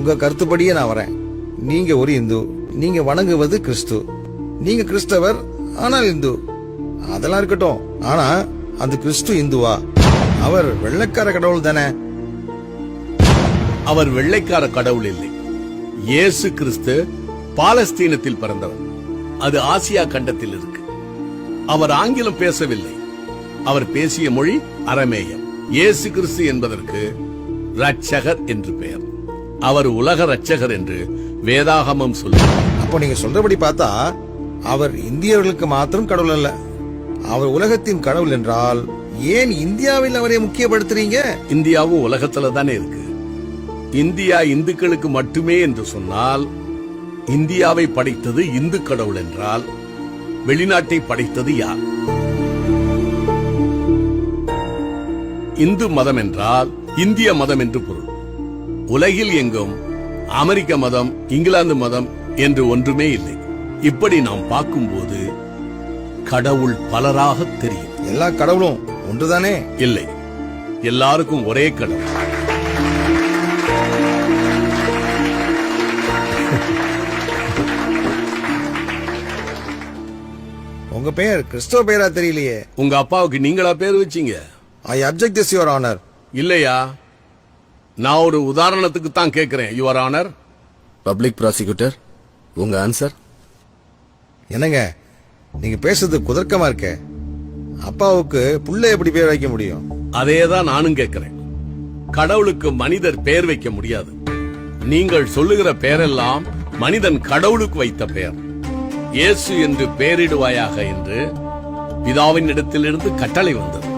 உங்க கருத்துப்படியே நான் வரேன். நீங்க ஒரு இந்து நீங்க வணங்குவது கிறிஸ்து. நீங்க கிறிஸ்தவர் ஆனால் இந்து. அதெல்லாம் இருக்கட்டும். ஆனா அந்த கிறிஸ்து இந்துவா? அவர் வெள்ளைக்கார கடவுள் தானே? அவர் வெள்ளைக்கார கடவுள் இல்லை. இயேசு கிறிஸ்து பாலஸ்தீனத்தில் பிறந்தவர். அது ஆசியா கண்டத்தில் இருக்கு. அவர் ஆங்கிலம் பேசவில்லை. அவர் பேசிய மொழி அரமேயம் இயேசு கிறிஸ்து என்பதற்கு ரட்சகர் என்று பெயர். அவர் உலக ரட்சகர் என்று வேதாகமம் சொல்லுகிறார் அப்போ நீங்க சொல்றபடி பார்த்தா அவர் இந்தியர்களுக்கு மாத்திரம் கடவுள் அல்ல. அவர் உலகத்தின் கடவுள் என்றால் ஏன் இந்தியாவில் அவரை முக்கியப்படுத்துறீங்க? இந்தியாவும் உலகத்துல தானே இருக்கு. இந்தியா இந்துக்களுக்கு மட்டுமே என்று சொன்னால் இந்தியாவை படைத்தது இந்து கடவுள் என்றால் வெளிநாட்டை படைத்தது யார்? இந்து மதம் என்றால் இந்திய மதம் என்று பொருள். உலகில் எங்கும் அமெரிக்க மதம் இங்கிலாந்து மதம் என்று ஒன்றுமே இல்லை. இப்படி நாம் பார்க்கும்போது கடவுள் பலராக தெரியும். எல்லா கடவுளும் ஒன்றுதானே? இல்லை. எல்லாருக்கும் ஒரே கடவுள். உங்க பெயர் கிறிஸ்தவ பெயரா தெரியலையே. உங்க அப்பாவுக்கு நீங்களா பேர் வச்சீங்க? I object this your honour இல்லையா? நான் ஒரு உதாரணத்துக்கு தான் கேட்கிறேன் யுவர் ஆனர் பப்ளிக் ப்ராசிக்யூட்டர் உங்க ஆன்சர் என்னங்க நீங்க பேசுறது குதர்க்கமா இருக்கே. அப்பாவுக்கு புள்ள எப்படி பேர் வைக்க முடியும்? அதே தான் நானும் கேட்கிறேன். கடவுளுக்கு மனிதர் பெயர் வைக்க முடியாது. நீங்கள் சொல்லுகிற பெயரெல்லாம் மனிதன் கடவுளுக்கு வைத்த பெயர் இயேசு என்று பெயரிடுவாயாக என்று பிதாவின் இடத்திலிருந்து கட்டளை வந்தது.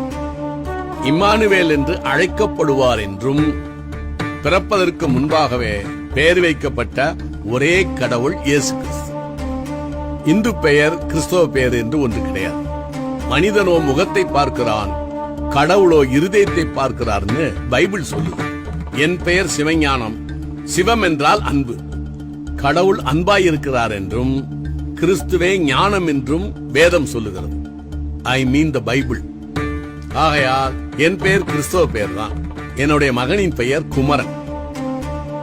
இம்மானுவேல் என்று அழைக்கப்படுவார் என்றும் பிறப்பதற்கு முன்பாகவே பெயர் வைக்கப்பட்ட ஒரே கடவுள் இயேசு கிறிஸ்து. இந்து பெயர் கிறிஸ்தவ பெயர் என்று ஒன்று கிடையாது. மனிதனோ முகத்தை பார்க்கிறான் கடவுளோ இருதயத்தை பார்க்கிறார்னு பைபிள் சொல்லுது. என் பெயர் சிவஞானம் சிவம் என்றால் அன்பு. கடவுள் அன்பாய் இருக்கிறார் என்றும் கிறிஸ்துவே ஞானம் என்றும் வேதம் சொல்லுகிறது. I mean the Bible. ஆகையால் என் பெயர் கிறிஸ்தவ பெயர் தான் என்னுடைய மகனின் பெயர் குமரன்.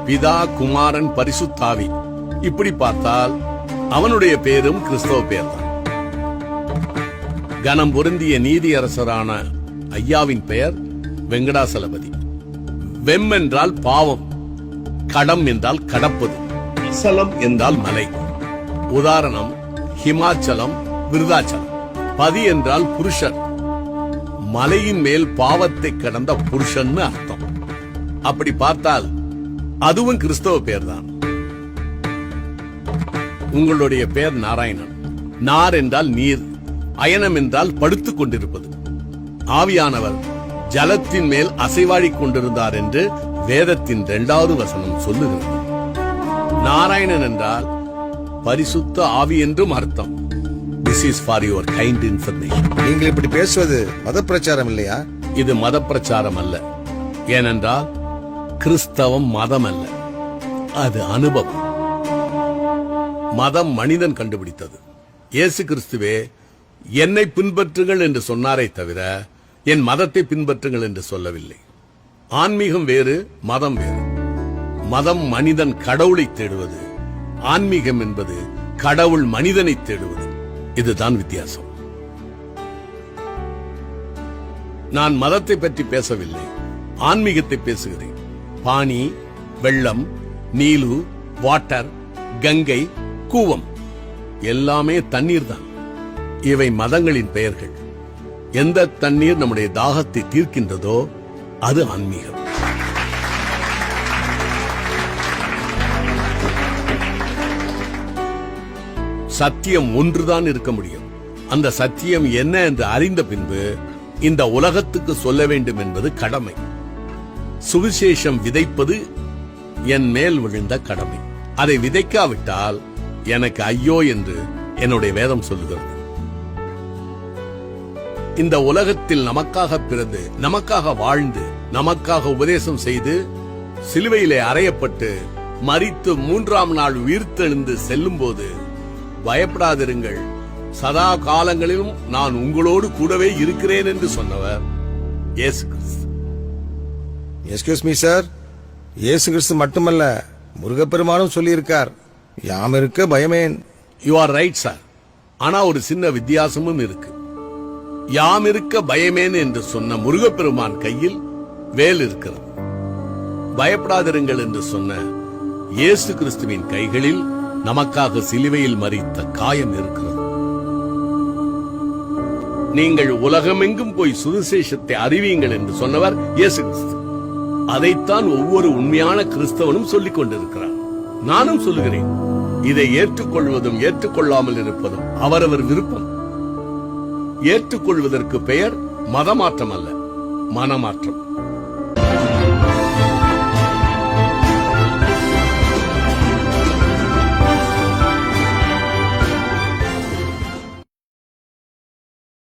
பிதா குமாரன் பரிசுத்தாவி. இப்படி பார்த்தால் அவனுடைய பேரும் கிறிஸ்தவ பெயர் தான் கனம் பொருந்திய நீதியரசரான ஐயாவின் பெயர் வெங்கடாசலபதி. வெம் என்றால் பாவம் கடம் என்றால் கடப்பது அசலம் என்றால் மலை. உதாரணம் ஹிமாச்சலம் விருதாச்சலம். பதி என்றால் புருஷன் மலையின் மேல் பாவத்தை கடந்த புருஷன் அர்த்தம். அப்படி பார்த்தால் அதுவும் கிறிஸ்தவ பெயர்தான் உங்களுடைய பேர் நாராயணன். நார் என்றால் நீர் அயனம் என்றால் படுத்துக் கொண்டிருப்பது. ஆவியானவர் ஜலத்தின் மேல் அசைவாடிக் கொண்டிருந்தார் என்று வேதத்தின் இரண்டாவது வசனம் சொல்லுகிறது. நாராயணன் என்றால் பரிசுத்த ஆவி என்றும் அர்த்தம். This is for your kind information நீங்கள் இப்படி பேசுவது மத பிரச்சாரம் இல்லையா? இது மத பிரச்சாரம் அல்ல. ஏனென்றால் கிறிஸ்தவம் மதம் அல்ல அது அனுபவம். மதம் மனிதன் கண்டுபிடித்தது. இயேசு கிறிஸ்துவே என்னை பின்பற்றுங்கள் என்று சொன்னாரே தவிர என் மதத்தை பின்பற்றுங்கள் என்று சொல்லவில்லை. ஆன்மீகம் வேறு மதம் வேறு. மதம் மனிதன் கடவுளை தேடுவது ஆன்மீகம் என்பது கடவுள் மனிதனை தேடுவது. இதுதான் வித்தியாசம். நான் மதத்தை பற்றி பேசவில்லை. ஆன்மீகத்தை பேசுகிறேன். பாணி வெள்ளம் நீலு வாட்டர் கங்கை கூவம். எல்லாமே தண்ணீர் தான். இவை மதங்களின் பெயர்கள். எந்த தண்ணீர் நம்முடைய தாகத்தை தீர்க்கின்றதோ அது ஆன்மீகம். சத்தியம் ஒன்றுதான் இருக்க முடியும். அந்த சத்தியம் என்ன என்று அறிந்த பின்பு இந்த உலகத்துக்கு சொல்ல வேண்டும் என்பது கடமை. சுவிசேஷம் விதைப்பது என் மேல் விழுந்த கடமை. அதை விதைக்காவிட்டால் எனக்கு ஐயோ என்று என்னுடைய வேதம் சொல்லுகிறது. இந்த உலகத்தில் நமக்காக பிறந்து நமக்காக வாழ்ந்து நமக்காக உபதேசம் செய்து சிலுவையிலே அறையப்பட்டு மறித்து மூன்றாம் நாள் உயிர்த்தெழுந்து செல்லும் போது பயப்படாதிருங்கள். சதா காலங்களிலும் நான் உங்களோடு கூடவே இருக்கிறேன் என்று சொன்னவர் இயேசு கிறிஸ்து. எஸ்கியூஸ் மீ சார் இயேசு கிறிஸ்து மட்டுமல்ல முருகப்பெருமானும் சொல்லியிருக்கார். யாம் இருக்க பயமேன். யூ ஆர் ரைட் சார் ஆனா ஒரு சின்ன வித்தியாசமும் இருக்கு. யாம் இருக்க பயமேன் என்று சொன்ன முருகப்பெருமான் கையில் வேல் இருக்கிறது. பயப்படாதிருங்கள் என்று சொன்ன இயேசு கிறிஸ்துவின் கைகளில் நமக்காக சிலுவையில் மறித்த காயம் இருக்கிறது. நீங்கள் உலகமெங்கும் போய் சுவிசேஷத்தை அறிவியுங்கள் என்று சொன்னவர் இயேசு கிறிஸ்து. அதைத்தான் ஒவ்வொரு உண்மையான கிறிஸ்தவனும் சொல்லிக் கொண்டிருக்கிறார். நானும் சொல்லுகிறேன் இதை ஏற்றுக்கொள்வதும் ஏற்றுக்கொள்ளாமல் இருப்பதும் அவரவர் விருப்பம். ஏற்றுக்கொள்வதற்கு பெயர் மதமாற்றம் அல்ல மனமாற்றம்.